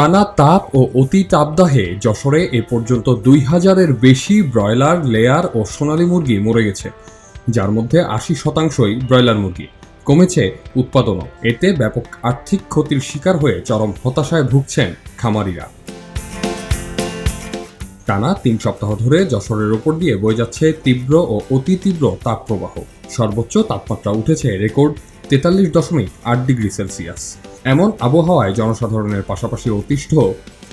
টানা তাপ ও অতি তাপদাহে যশোরে এ পর্যন্ত দুই হাজারের বেশি ব্রয়লার, লেয়ার ও সোনালী মুরগি মরে গেছে, যার মধ্যে আশি শতাংশই ব্রয়লার মুরগি। কমেছে উৎপাদনও। এতে ব্যাপক আর্থিক ক্ষতির শিকার হয়ে চরম হতাশায় ভুগছেন খামারিরা। টানা তিন সপ্তাহ ধরে যশোরের ওপর দিয়ে বয়ে যাচ্ছে তীব্র ও অতি তীব্র তাপপ্রবাহ। সর্বোচ্চ তাপমাত্রা উঠেছে রেকর্ড তেতাল্লিশ দশমিক আট ডিগ্রি সেলসিয়াস। এমন আবহাওয়ায় জনসাধারণের পাশাপাশি অতিষ্ঠ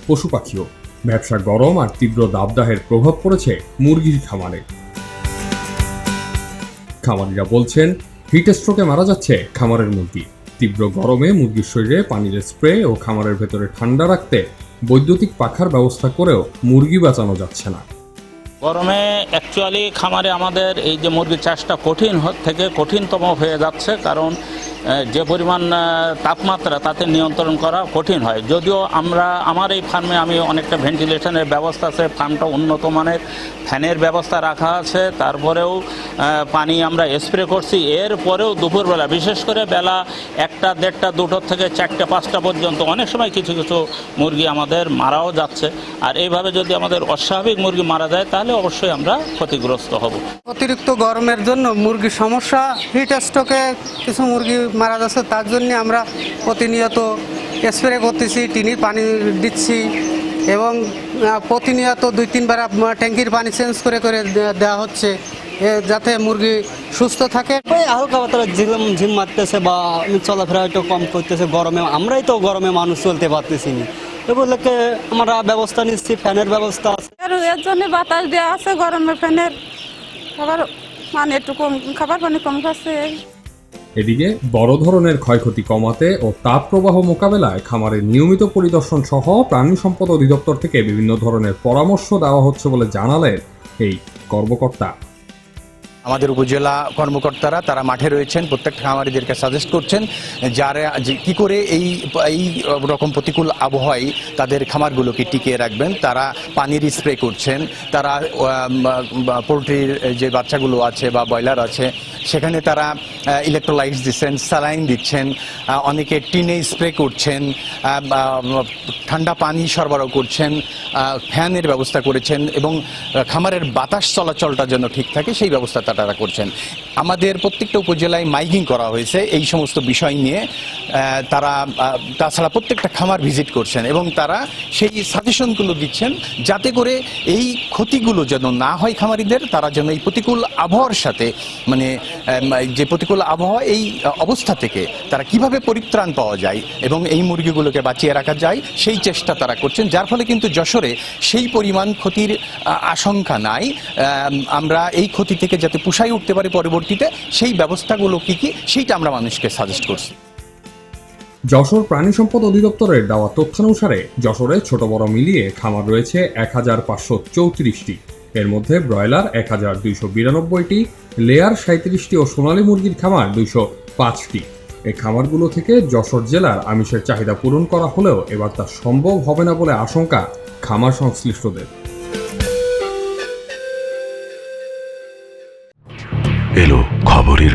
পশু পাখিও। ব্যবসা গরম আর তীব্র দাবদাহের প্রভাব পড়েছে মুরগির খামারে। খামারিরা বলছেন, হিট স্ট্রোকে মারা যাচ্ছে খামারের মুরগি। তীব্র গরমে মুরগির শরীরে পানির স্প্রে ও খামারের ভেতরে ঠান্ডা রাখতে বৈদ্যুতিক পাখার ব্যবস্থা করেও মুরগি বাঁচানো যাচ্ছে না। গরমে অ্যাকচুয়ালি খামারে আমাদের এই যে মুরগির চাষটা কঠিন থেকে কঠিনতম হয়ে যাচ্ছে, কারণ যে পরিমাণ তাপমাত্রা তাতে নিয়ন্ত্রণ করা কঠিন হয়। যদিও আমরা, আমার এই ফার্মে আমি অনেকটা ভেন্টিলেশনের ব্যবস্থা আছে, ফার্মটা উন্নত মানের, ফ্যানের ব্যবস্থা রাখা আছে, তারপরেও পানি আমরা স্প্রে করছি। এরপরেও দুপুরবেলা, বিশেষ করে বেলা একটা, দেড়টা, দুটোর থেকে চারটে, পাঁচটা পর্যন্ত অনেক সময় কিছু কিছু মুরগি আমাদের মারাও যাচ্ছে। আর এইভাবে যদি আমাদের অস্বাভাবিক মুরগি মারা যায়, তাহলে অবশ্যই আমরা ক্ষতিগ্রস্ত হব। অতিরিক্ত গরমের জন্য মুরগির সমস্যা, হিট স্ট্রোকে কিছু মুরগি মারা যাচ্ছে তার জন্য আমরা প্রতিনিয়ত স্প্রে করতেছি টিনির পানি দিচ্ছি এবং প্রতিনিয়ত দুই তিনবার ট্যাঙ্কির পানি চেঞ্জ করে করে দেওয়া হচ্ছে এ, যাতে মুরগি সুস্থ থাকে। হালকা পাতলা ঝিম ঝিম মারতেছে বা চলাফেরা একটু কম করতেছে গরমে আমরাই তো গরমে মানুষ চলতে পারতেছি না। এগুলোকে আমরা ব্যবস্থা নিচ্ছি ফ্যানের ব্যবস্থা আছে। আর এর জন্য বাতাস দেওয়া আছে গরমে ফ্যানের। আবার মানে একটু কম খাবার পানি কম খাচ্ছে। এদিকে বড় ধরনের ক্ষয়ক্ষতি কমাতে ও তাপ প্রবাহ মোকাবেলায় খামারের নিয়মিত পরিদর্শন সহ প্রাণী সম্পদ অধিদপ্তর থেকে বিভিন্ন ধরনের পরামর্শ দেওয়া হচ্ছে বলে জানালেন এই কর্মকর্তা। আমাদের উপজেলা কর্মকর্তারা, তারা মাঠে রয়েছেন, প্রত্যেকটা খামারিদেরকে সাজেস্ট করছেন যারা কি করে এই এই রকম প্রতিকূল আবহাওয়ায় তাদের খামারগুলোকে টিকিয়ে রাখবেন। তারা পানির স্প্রে করছেন, তারা পোলট্রির যে বাচ্চাগুলো আছে বা ব্রয়লার আছে, সেখানে তারা ইলেকট্রোলাইটস দিচ্ছেন স্যালাইন দিচ্ছেন অনেকে টিনে স্প্রে করছেন ঠান্ডা পানি সরবরাহ করছেন ফ্যানের ব্যবস্থা করেছেন এবং খামারের বাতাস চলাচলটা যেন ঠিক থাকে, সেই ব্যবস্থা তারা করছেন। আমাদের প্রত্যেকটা উপজেলায় মাইকিং করা হয়েছে এই সমস্ত বিষয় নিয়ে। তারা তাছাড়া প্রত্যেকটা খামার ভিজিট করছেন এবং তারা সেই সাজেশনগুলো দিচ্ছেন যাতে করে এই ক্ষতিগুলো যেন না হয় খামারিদের, তারা যেন এই প্রতিকূল আবহাওয়ার সাথে মানে যে প্রতিকূল আবহাওয়া এই অবস্থা থেকে তারা কীভাবে পরিত্রাণ পাওয়া যায় এবং এই মুরগিগুলোকে বাঁচিয়ে রাখা যায়, সেই চেষ্টা তারা করছেন। যার ফলে কিন্তু যশোরে সেই পরিমাণ ক্ষতির আশঙ্কা নাই। আমরা এই ক্ষতি থেকে যাতে পুষাই উঠতে পারি পরবর্তীতে, সেই ব্যবস্থাগুলো কি কি, সেইটা আমরা মানুষকে সাজেস্ট করছি। যশোর প্রাণী সম্পদ অধিদপ্তরের দেওয়া তথ্যানুসারে যশোরে ছোট বড় মিলিয়ে খামার রয়েছে এক হাজার পাঁচশো চৌত্রিশটি। এর মধ্যে ব্রয়লার এক হাজার দুইশো বিরানব্বইটি, লেয়ার সাঁত্রিশটি ও সোনালী মুরগির খামার দুইশো পাঁচটি। এই খামারগুলো থেকে যশোর জেলার আমিষের চাহিদা পূরণ করা হলেও এবার তা সম্ভব হবে না বলে আশঙ্কা খামার সংশ্লিষ্টদের।